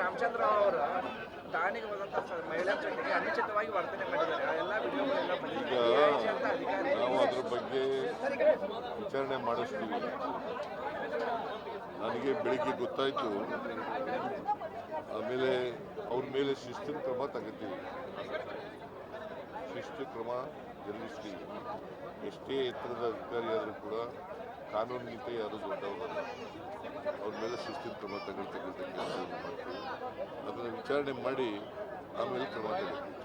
ರಾಮಚಂದ್ರ ಅವರ ಠಾಣೆಗೆ ಹೋದಂತ ಮಹಿಳಾ ಜೊತೆಗೆ ಅನುಚಿತವಾಗಿ ವರ್ತನೆ ಮಾಡಿದ್ದಾರೆ ಆ ಎಲ್ಲ ವಿಡಿಯೋಗಳೆಲ್ಲ ಬಂದಿದೆ. DIG ನಾವು ಅದ್ರ ಬಗ್ಗೆ ವಿಚಾರಣೆ ಮಾಡಿಸ್ತೀವಿ. ನನಗೆ ಬೆಳಿಗ್ಗೆ ಗೊತ್ತಾಯಿತು. ಆಮೇಲೆ ಅವ್ರ ಮೇಲೆ ಶಿಸ್ತಿನ ಕ್ರಮ ತಗೋತೀವಿ. ಶಿಸ್ತು ಕ್ರಮ ಜರುಗಿಸ್ತೀವಿ. ಎಷ್ಟೇ ಎತ್ತರದ ಅಧಿಕಾರಿಯಾದರೂ ಕೂಡ ಕಾನೂನಿಗಿಂತ ಯಾರು ದೊಡ್ಡವರಲ್ಲ. ಶಿಸ್ತಿನ ಕ್ರಮ ತಗೊಳ್ತಕ್ಕಂಥ ಕೆಲಸವನ್ನು ಮಾಡ್ತೀವಿ. ಅದನ್ನು ವಿಚಾರಣೆ ಮಾಡಿ ಆಮೇಲೆ ಕ್ರಮ ತಗೊಳ್ತೀವಿ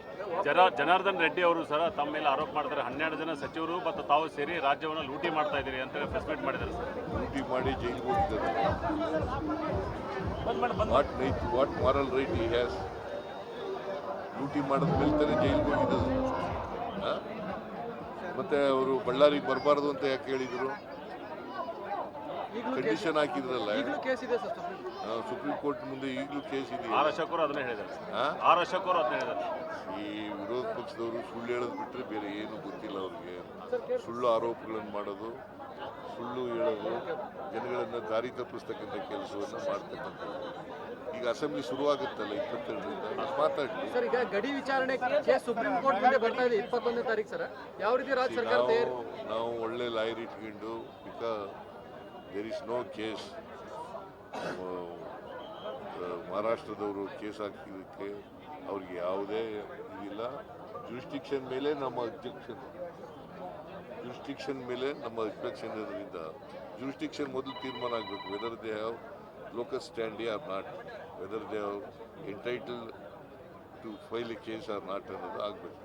ಜನ ಜನಾರ್ದನ್ ರೆಡ್ಡಿ ಅವರು ಸರ್ ತಮ್ಮ ಮೇಲೆ ಆರೋಪ ಮಾಡ್ತಾರೆ ಹನ್ನೆರಡು ಜನ ಸಚಿವರು ಮತ್ತು ತಾವು ಸೇರಿ ರಾಜ್ಯವನ್ನು ಲೂಟಿ ಮಾಡ್ತಾ ಇದ್ದೀರಿ ಅಂತ ಪ್ರೆಸ್ ಮೀಟ್ ಮಾಡಿದ್ದಾರೆ ಸರ್. ಲೂಟಿ ಮಾಡಿ ಜೈಲಿಗೆ ಹೋಗಿದ್ದಾರೆ what right what moral right ಈ ಹ್ಯಾಸ್ ಲೂಟಿ ಮಾಡಿದ ಮೇಲೆ ತಾನೇ ಜೈಲಿಗೆ ಹೋಗಿದ್ದು? ಮತ್ತೆ ಅವರು ಬಳ್ಳಾರಿಗೆ ಬರಬಾರ್ದು ಅಂತ ಯಾಕೆ ಹೇಳಿದರು? ಕಂಡೀಷನ್ ಹಾಕಿದ್ರಲ್ಲ? ಕೇಸ್ ಇದೆ ಸರ್ ಸುಪ್ರೀಂ ಕೋರ್ಟ್. ಮುಂದೆ ಈಗಲೂ ಕೇಸ್ ಇದೆ ಅದನ್ನ ಅದನ್ನೇ ಹೇಳಿದ್ದಾರೆ? ಆರ್ ಹೇಳಿದ್ದಾರೆ. ಈ ವಿರೋಧ ಪಕ್ಷದವರು ಸುಳ್ಳು ಹೇಳೋದು ಬಿಟ್ಟರೆ ಬೇರೆ ಏನು ಗೊತ್ತಿಲ್ಲ ಅವ್ರಿಗೆ. ಸುಳ್ಳು ಆರೋಪಗಳನ್ನು ಮಾಡೋದು ಸುಳ್ಳು ಹೇಳೋದು ಜನಗಳನ್ನು ದಾರಿ ತಪ್ಪಿಸ್ತಕ್ಕಂಥ ಕೆಲಸವನ್ನು ಮಾಡ್ತಕ್ಕಂಥದ್ದು. ಈಗ ಅಸೆಂಬ್ಲಿ ಶುರುವಾಗುತ್ತಲ್ಲ ಇಪ್ಪತ್ತೆರಡರಿಂದ? ಮಾತಾಡಲಿ. ಸರ್ ಈಗ ಗಡಿ ವಿಚಾರಣೆ ಕೇಸ್ ಸುಪ್ರೀಂ ಕೋರ್ಟ್ ಮುಂದೆ ಬರ್ತಾ ಇದೆ ಇಪ್ಪತ್ತೊಂದನೇ ತಾರೀಕು ಸರ್. ಯಾವ ರೀತಿ ರಾಜ್ಯ ಸರ್ಕಾರ ತಯಾರಿ ನಾವು ಒಳ್ಳೆ ಲಾಯರ್ ಇಟ್ಕೊಂಡು because there is no case ಮಹಾರಾಷ್ಟ್ರದವರು case ಹಾಕಿದ್ದಕ್ಕೆ ಅವ್ರಿಗೆ ಯಾವುದೇ ಇದಿಲ್ಲ. ಜುರಿಸ್ಟಿಕ್ಷನ್ ಮೇಲೆ ನಮ್ಮ ಅಬ್ಜೆಕ್ಷನ್ ಜುರಿಸ್ಟಿಕ್ಷನ್ ಮೇಲೆ ನಮ್ಮ ಅಬ್ಜೆಕ್ಷನ್ ಇರೋದ್ರಿಂದ ಜುರಿಸ್ಟಿಕ್ಷನ್ ಮೊದಲು ತೀರ್ಮಾನ ಆಗಬೇಕು. Whether they have locus stand or not whether they have entitle to file a case or not ಅನ್ನೋದು ಆಗಬೇಕು.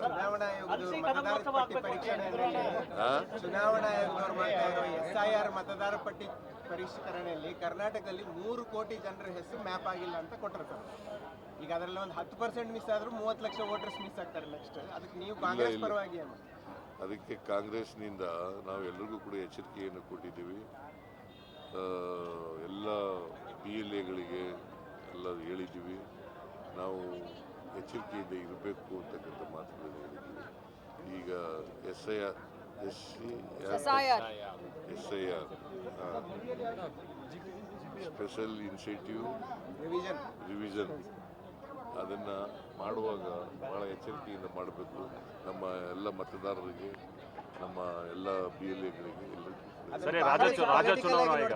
ಚುನಾವಣಾ ಆಯೋಗದವರು ಮತದಾರರ ಪಟ್ಟಿ ಪರಿಷ್ಕರಣೆಯಲ್ಲಿ ಚುನಾವಣಾ ಆಯೋಗದವರು ಎಸ್ ಐ ಆರ್ ಮತದಾರ ಪಟ್ಟಿ ಪರಿಷ್ಕರಣೆಯಲ್ಲಿ ಕರ್ನಾಟಕದಲ್ಲಿ ಮೂರು ಕೋಟಿ ಜನರ ಹೆಸರು ಮ್ಯಾಪ್ ಆಗಿಲ್ಲ ಅಂತ ಕೊಟ್ಟಿರ್ತಾರೆ ಸರ್. ಈಗ ಅದರಲ್ಲಿ ಒಂದು ಹತ್ತು ಪರ್ಸೆಂಟ್ ಮಿಸ್ ಆದ್ರೂ ಮೂವತ್ತು ಲಕ್ಷ ವೋಟರ್ಸ್ ಮಿಸ್ ಆಗ್ತಾರೆ ನೆಕ್ಸ್ಟ್ ಅದಕ್ಕೆ ನೀವು ಕಾಂಗ್ರೆಸ್. ಪರವಾಗಿ ಅದಕ್ಕೆ ಕಾಂಗ್ರೆಸ್ನಿಂದ ನಾವು ಎಲ್ಲರಿಗೂ ಕೂಡ ಎಚ್ಚರಿಕೆಯನ್ನು ಕೊಟ್ಟಿದ್ದೀವಿ. ಆ, ಎಲ್ಲ ಪಿ ಎಲ್ ಎಗಳಿಗೆ ಎಲ್ಲ ಹೇಳಿದ್ದೀವಿ. ನಾವು ಎಚ್ಚರಿಕೆಯಿಂದ ಇರಬೇಕು ಅಂತಕ್ಕಂಥ ಮಾತುಗಳನ್ನು ಹೇಳಿದ್ದೀವಿ ಈಗ S I R S C S I R special incentive revision revision. ಅದನ್ನು ಮಾಡುವಾಗ ಭಾಳ ಎಚ್ಚರಿಕೆಯಿಂದ ಮಾಡಬೇಕು. ನಮ್ಮ ಎಲ್ಲ ಮತದಾರರಿಗೆ ನಮ್ಮ ಎಲ್ಲ ಬಿ ಎಲ್ ಎಗಳಿಗೆ ಸರಿ ರಾಜ್ಯ ರಾಜ ರಾಜ್ಯ ಚುನಾವಣಾ ಆಯೋಗ.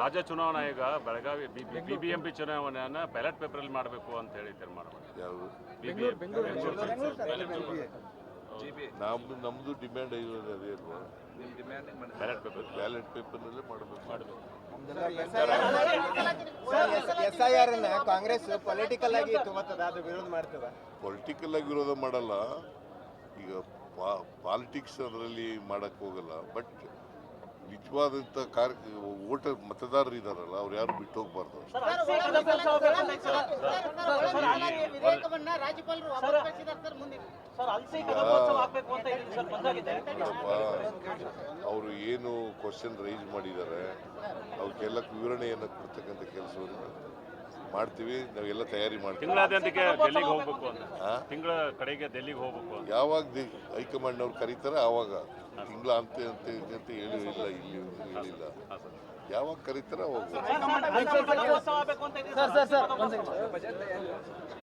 ರಾಜ್ಯ ಚುನಾವಣಾ ಆಯೋಗ Belagavi B B M P ಚುನಾವಣೆಯನ್ನ ballot ಪೇಪರಲ್ಲಿ ಮಾಡಬೇಕು ಅಂತ ಹೇಳಿ ತೀರ್ಮಾನ ಯಾವುದು? ನಮ್ದು ನಮ್ದು ನಮ್ಮದು ಡಿಮ್ಯಾಂಡ್ ಇರೋದು ಅದೇ ಅಲ್ವಾ? ಬ್ಯಾಲೆಟ್ ಪೇಪರ್ ಬ್ಯಾಲೆಟ್ ಪೇಪರ್ನಲ್ಲೇ ಮಾಡಬೇಕು. ಮಾಡಬೇಕು. ಎಸ್ ಐ ಆರ್ ಅನ್ನ ಕಾಂಗ್ರೆಸ್ ಪೊಲಿಟಿಕಲ್ ಆಗಿ ಅದು ವಿರೋಧ ಮಾಡ್ತದ. ಪೊಲಿಟಿಕಲ್ ಆಗಿ ವಿರೋಧ ಮಾಡಲ್ಲ. ಈಗ ಪಾಲಿಟಿಕ್ಸ್ ಅದರಲ್ಲಿ ಮಾಡಕ್ಕೆ ಹೋಗಲ್ಲ ಬಟ್ ನಿಜವಾದಂಥ ಕಾರ್ ಓಟ ಮತದಾರರು ಇದಾರಲ್ಲ ಅವ್ರು ಯಾರು ಬಿಟ್ಟು ಹೋಗ್ಬಾರ್ದು ಅವರು ಏನು ಕ್ವಶನ್ ರೈಸ್ ಮಾಡಿದ್ದಾರೆ ಅವಕ್ಕೆಲ್ಲ ವಿವರಣೆಯನ್ನು ಕೊಡ್ತಕ್ಕಂಥ ಕೆಲಸವನ್ನು ಮಾಡ್ತೀವಿ ನಾವೆಲ್ಲ ತಯಾರಿ ಮಾಡ್ತೀವಿ ತಿಂಗಳಾದ್ಯಂತಕ್ಕೆ ಡೆಲ್ಲಿಗೆ ಹೋಗ್ಬೇಕು ಅಂತ? ತಿಂಗಳ ಕಡೆಗೆ ಡೆಲ್ಲಿಗೆ ಹೋಗ್ಬೇಕು ಅಂತ ಯಾವಾಗ ದಿ- ಹೈಕಮಾಂಡ್ನವ್ರು ಕರೀತಾರೆ ಆವಾಗ ತಿಂಗಳ ಅಂತ ಅಂತ ಅಂತ ಹೇಳಿಲ್ಲ ಇಲ್ಲಿ ಹೇಳಿಲ್ಲ ಯಾವಾಗ ಕರೀತಾರೆ ಅವಾಗ ಹೋಗ್ಬೇಕು. Sir sir sir